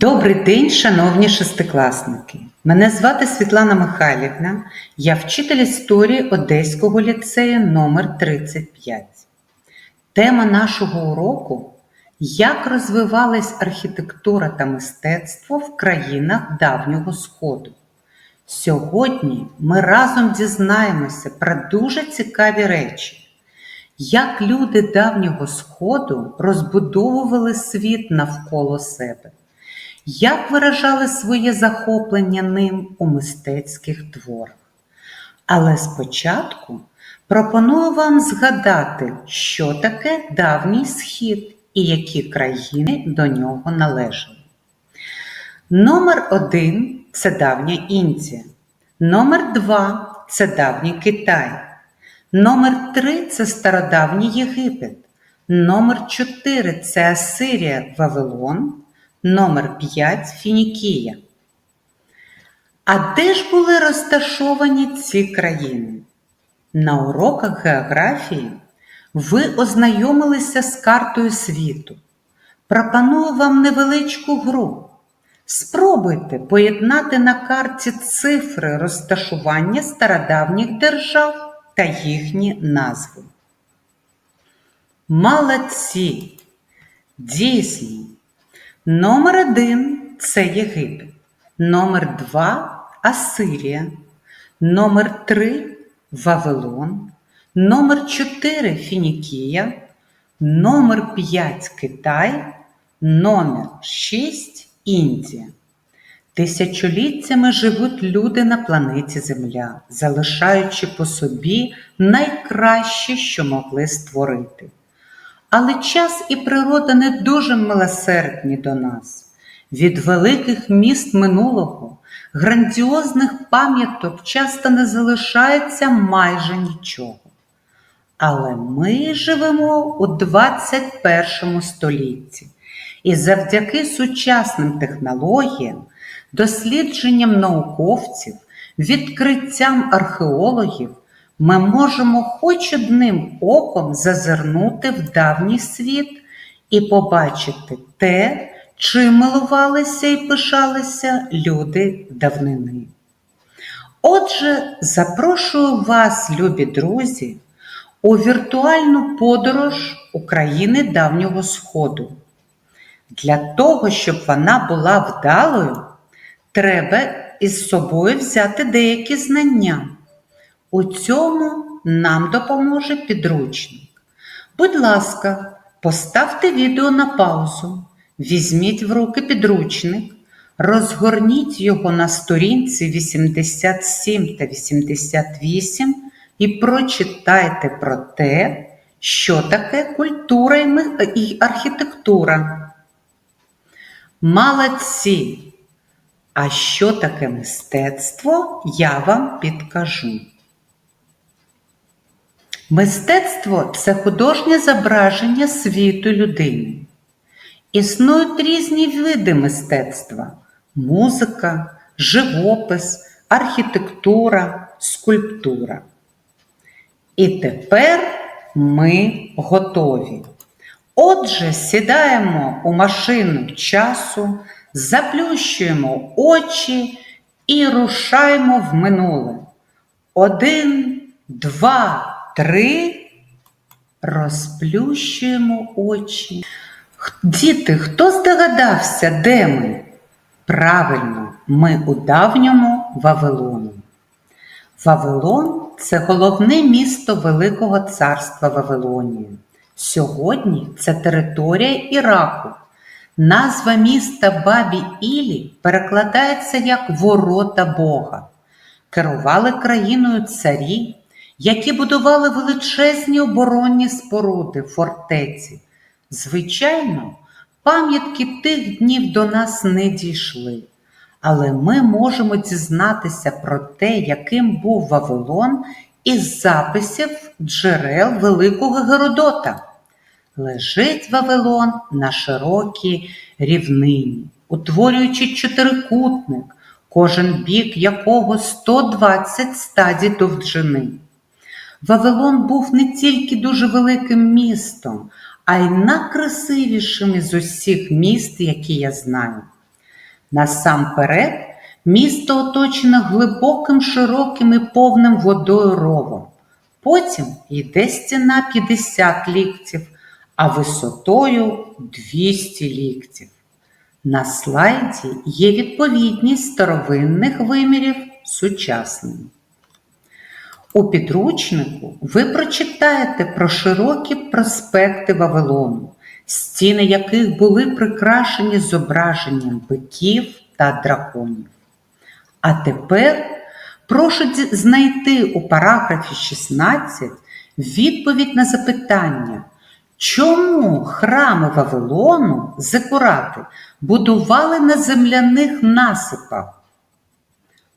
Добрий день, шановні шестикласники! Мене звати Світлана Михайлівна, я вчитель історії Одеського ліцею номер 35 Тема нашого уроку Як розвивалась архітектура та мистецтво в країнах Давнього Сходу. Сьогодні ми разом дізнаємося про дуже цікаві речі, як люди давнього Сходу розбудовували світ навколо себе як виражали своє захоплення ним у мистецьких творах. Але спочатку пропоную вам згадати, що таке давній схід і які країни до нього належали. Номер один це давня Індія. Номер два це давній Китай. Номер три це стародавній Єгипет. Номер чотири це Асирія Вавилон. Номер 5 Фінікія. А де ж були розташовані ці країни? На уроках географії ви ознайомилися з картою світу. Пропоную вам невеличку гру. Спробуйте поєднати на карті цифри розташування стародавніх держав та їхні назви. Молодці! Дійсно! Номер один це Єгипет. Номер два Асирія. Номер три Вавилон. Номер чотири Фінікія. Номер п'ять Китай. Номер шість Індія. Тисячоліттями живуть люди на планеті Земля, залишаючи по собі найкраще, що могли створити. Але час і природа не дуже милосердні до нас. Від великих міст минулого, грандіозних пам'яток часто не залишається майже нічого. Але ми живемо у 21 столітті і завдяки сучасним технологіям, дослідженням науковців, відкриттям археологів ми можемо хоч одним оком зазирнути в давній світ і побачити те, чим милувалися і пишалися люди давнини. Отже, запрошую вас, любі друзі, у віртуальну подорож України давнього Сходу. Для того, щоб вона була вдалою, треба із собою взяти деякі знання. У цьому нам допоможе підручник. Будь ласка, поставте відео на паузу, візьміть в руки підручник, розгорніть його на сторінці 87 та 88 і прочитайте про те, що таке культура і архітектура. Молодці! А що таке мистецтво, я вам підкажу. Мистецтво це художнє зображення світу людини. Існують різні види мистецтва: музика, живопис, архітектура, скульптура. І тепер ми готові. Отже, сідаємо у машину часу, заплющуємо очі і рушаємо в минуле. Один, два три, розплющуємо очі. Діти, хто здогадався, де ми? Правильно, ми у давньому Вавилоні. Вавилон це головне місто Великого царства Вавилонії. Сьогодні це територія Іраку. Назва міста Бабі Ілі перекладається як Ворота Бога. Керували країною царі, які будували величезні оборонні споруди, фортеці. Звичайно, пам'ятки тих днів до нас не дійшли, але ми можемо дізнатися про те, яким був Вавилон із записів джерел Великого Геродота. Лежить Вавилон на широкій рівнині, утворюючи чотирикутник, кожен бік якого 120 стадій довжини. Вавилон був не тільки дуже великим містом, а й найкрасивішим із усіх міст, які я знаю. Насамперед, місто оточено глибоким, широким і повним водою ровом. Потім йде стіна 50 ліктів, а висотою 200 ліктів. На слайді є відповідність старовинних вимірів сучасним. У підручнику ви прочитаєте про широкі проспекти Вавилону, стіни яких були прикрашені зображенням биків та драконів. А тепер прошу знайти у параграфі 16 відповідь на запитання, чому храми Вавилону, зекурати, будували на земляних насипах?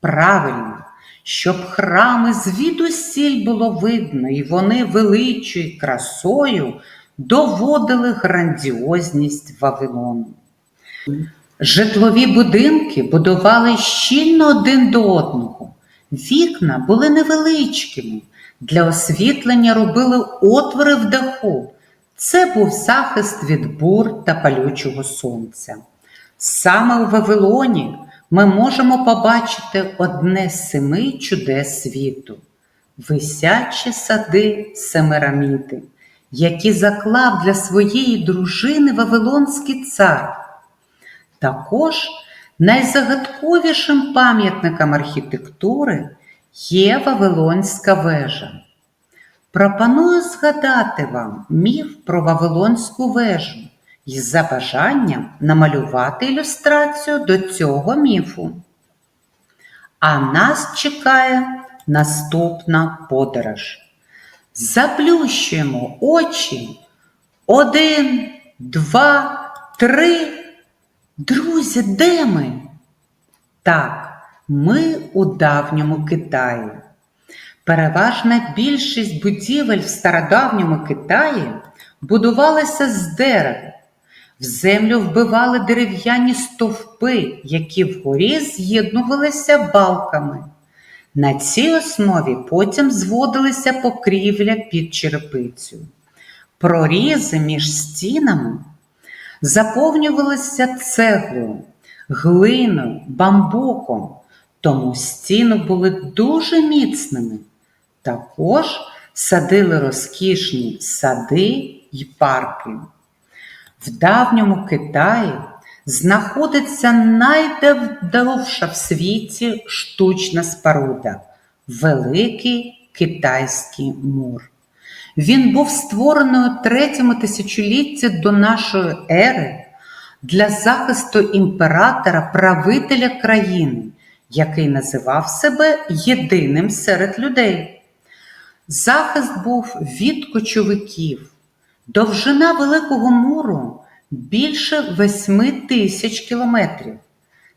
Правильно, щоб храми звідусіль було видно, і вони величою красою доводили грандіозність Вавилону. Житлові будинки будували щільно один до одного. Вікна були невеличкими. Для освітлення робили отвори в даху. Це був захист від бур та палючого сонця. Саме у Вавилоні ми можемо побачити одне з семи чудес світу висячі сади Семираміди, які заклав для своєї дружини Вавилонський цар. Також найзагадковішим пам'ятником архітектури є Вавилонська вежа. Пропоную згадати вам міф про Вавилонську вежу і за бажанням намалювати ілюстрацію до цього міфу. А нас чекає наступна подорож. Заплющуємо очі. Один, два, три. Друзі, де ми? Так, ми у давньому Китаї. Переважна більшість будівель в стародавньому Китаї будувалися з дерева. В землю вбивали дерев'яні стовпи, які вгорі з'єднувалися балками. На цій основі потім зводилися покрівля під черепицю. Прорізи між стінами заповнювалися цеглою, глиною, бамбуком, тому стіни були дуже міцними. Також садили розкішні сади й парки. В давньому Китаї знаходиться найдовша в світі штучна споруда Великий Китайський мур. Він був створений у третьому тисячолітті до нашої ери для захисту імператора правителя країни, який називав себе єдиним серед людей. Захист був від кочовиків. Довжина Великого муру більше 8 тисяч кілометрів.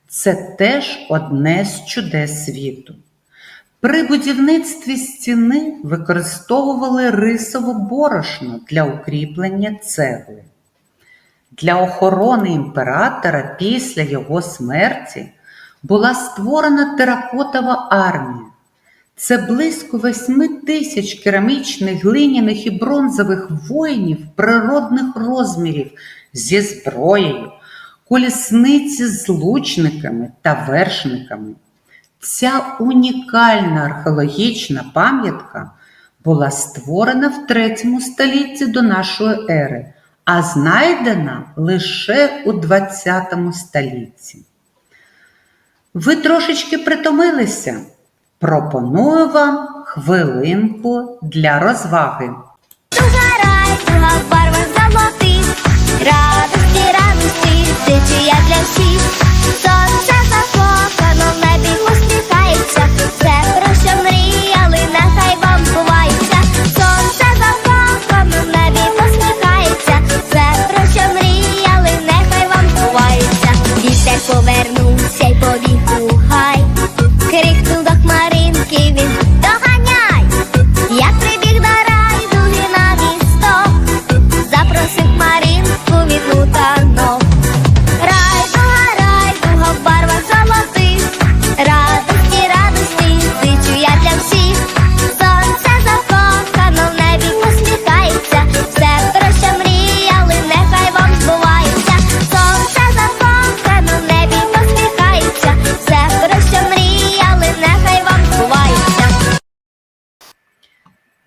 Це теж одне з чудес світу. При будівництві стіни використовували рисове борошно для укріплення цегли. Для охорони імператора після його смерті була створена теракотова армія. Це близько восьми тисяч керамічних, глиняних і бронзових воїнів природних розмірів зі зброєю, колісниці з лучниками та вершниками. Ця унікальна археологічна пам'ятка була створена в третьому столітті до нашої ери, а знайдена лише у 20 столітті. Ви трошечки притомилися? Пропоную вам хвилинку для розваги. Туга рай, барва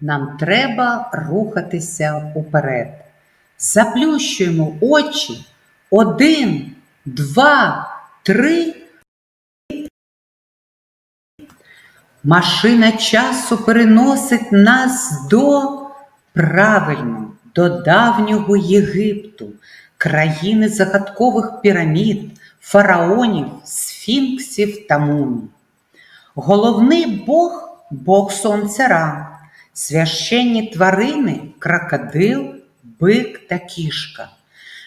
Нам треба рухатися уперед. Заплющуємо очі. Один, два, три. Машина часу переносить нас до правильно, до давнього Єгипту, країни загадкових пірамід, фараонів, сфінксів та мумій. Головний Бог Бог Сонця Ра, священні тварини, крокодил, бик та кішка.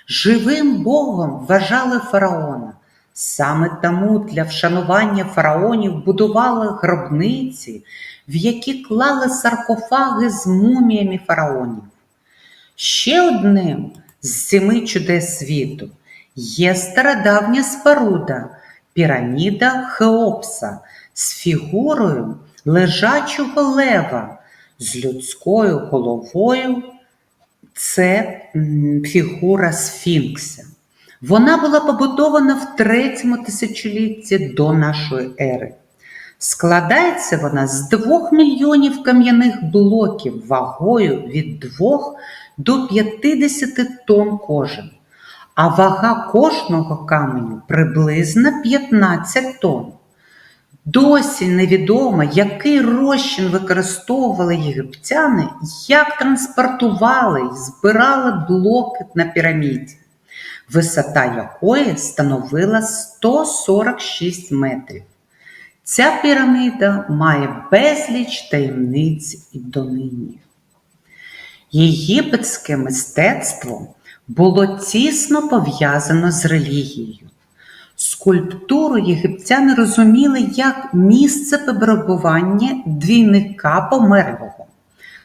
Живим Богом вважали фараона. Саме тому для вшанування фараонів будували гробниці, в які клали саркофаги з муміями фараонів. Ще одним з семи чудес світу є стародавня споруда піраміда Хеопса з фігурою лежачого лева з людською головою. Це фігура Сфінкса. Вона була побудована в третьому тисячолітті до нашої ери. Складається вона з двох мільйонів кам'яних блоків вагою від 2 до 50 тонн кожен, а вага кожного каменю приблизно 15 тонн. Досі невідомо, який розчин використовували єгиптяни, як транспортували і збирали блоки на піраміді, висота якої становила 146 метрів. Ця піраміда має безліч таємниць і донині. Єгипетське мистецтво було тісно пов'язано з релігією. Скульптуру єгиптяни розуміли як місце перебування двійника померлого.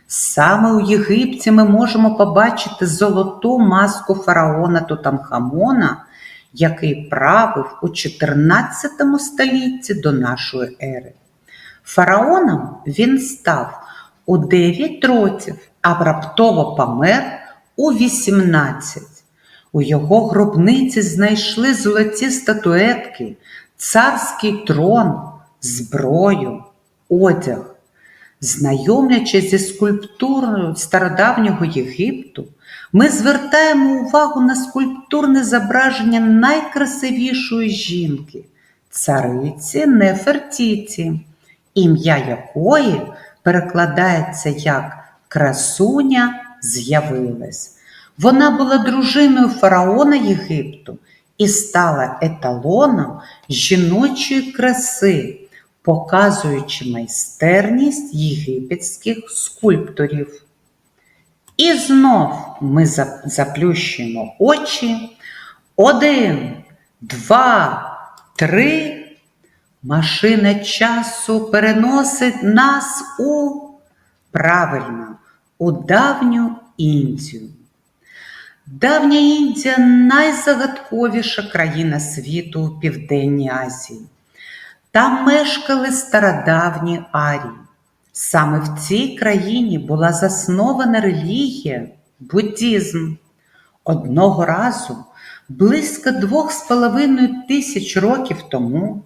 Саме у Єгипті ми можемо побачити золоту маску фараона Тутанхамона, який правив у 14 столітті до нашої ери. Фараоном він став у 9 років, а раптово помер у 18. У його гробниці знайшли золоті статуетки, царський трон, зброю, одяг. Знайомлячись зі скульптурою стародавнього Єгипту, ми звертаємо увагу на скульптурне зображення найкрасивішої жінки цариці Нефертіті, ім'я якої перекладається як красуня з'явилась. Вона була дружиною фараона Єгипту і стала еталоном жіночої краси, показуючи майстерність єгипетських скульпторів. І знов ми заплющуємо очі. Один, два, три. Машина часу переносить нас у правильно, у давню Індію. Давня Індія найзагадковіша країна світу у Південній Азії. Там мешкали стародавні арії. Саме в цій країні була заснована релігія буддізм. Одного разу, близько двох з половиною тисяч років тому,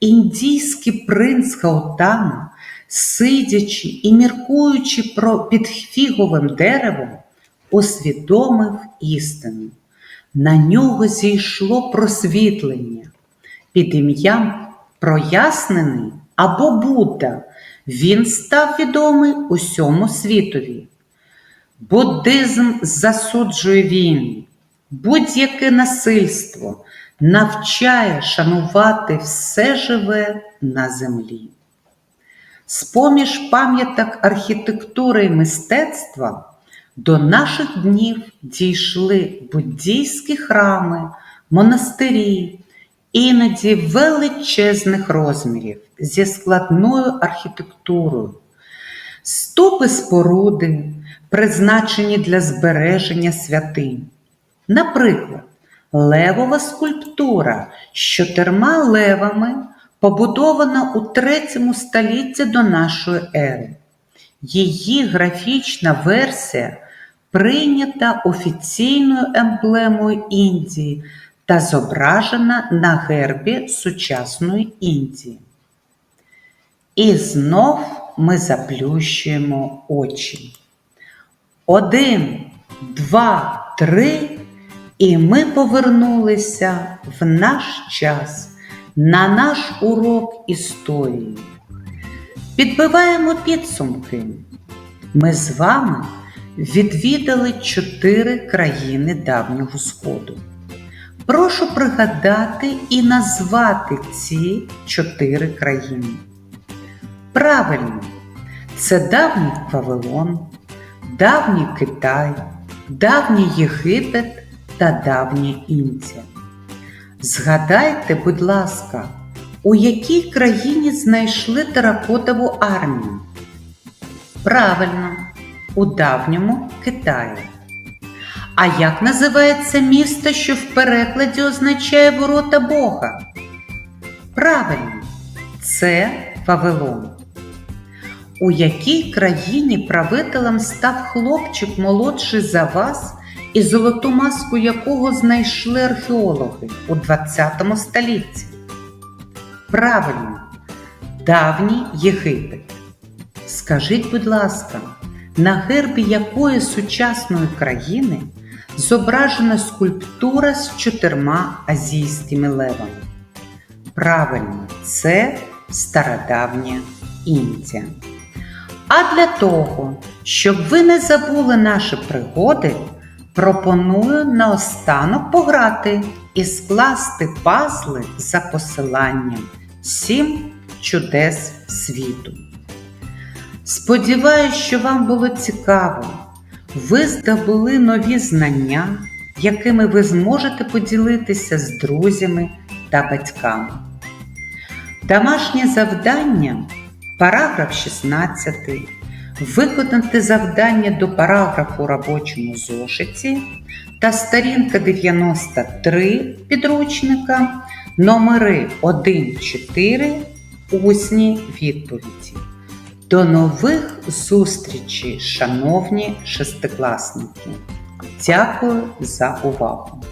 індійський принц Гаутама, сидячи і міркуючи про під фіговим деревом, усвідомив істину. На нього зійшло просвітлення під ім'ям Прояснений або Будда. Він став відомий усьому світові. Буддизм засуджує війни, будь-яке насильство навчає шанувати все живе на землі. З-поміж пам'яток архітектури і мистецтва до наших днів дійшли буддійські храми, монастирі, іноді величезних розмірів зі складною архітектурою, ступи споруди, призначені для збереження святинь. Наприклад, левова скульптура з чотирма левами побудована у третьому столітті до нашої ери. Її графічна версія прийнята офіційною емблемою Індії та зображена на гербі сучасної Індії. І знов ми заплющуємо очі. Один, два, три, і ми повернулися в наш час на наш урок історії. Підбиваємо підсумки. Ми з вами відвідали чотири країни давнього Сходу. Прошу пригадати і назвати ці чотири країни. Правильно, це давній Вавилон, давній Китай, давній Єгипет та давня Індія. Згадайте, будь ласка, у якій країні знайшли теракотову армію? Правильно, у давньому Китаї. А як називається місто, що в перекладі означає ворота Бога? Правильно, це Вавилон. У якій країні правителем став хлопчик молодший за вас, і золоту маску якого знайшли археологи у 20 столітті? Правильно, давній Єгипет. Скажіть, будь ласка, на гербі якої сучасної країни зображена скульптура з чотирма азійськими левами? Правильно, це стародавня Індія. А для того, щоб ви не забули наші пригоди, пропоную наостанок пограти і скласти пазли за посиланням Сім чудес світу. Сподіваюсь, що вам було цікаво. Ви здобули нові знання, якими ви зможете поділитися з друзями та батьками. Домашнє завдання, параграф 16. Виконати завдання до параграфу робочому зошиті та сторінка 93 підручника, номери 1-4, усні відповіді. До нових зустрічей, шановні шестикласники! Дякую за увагу!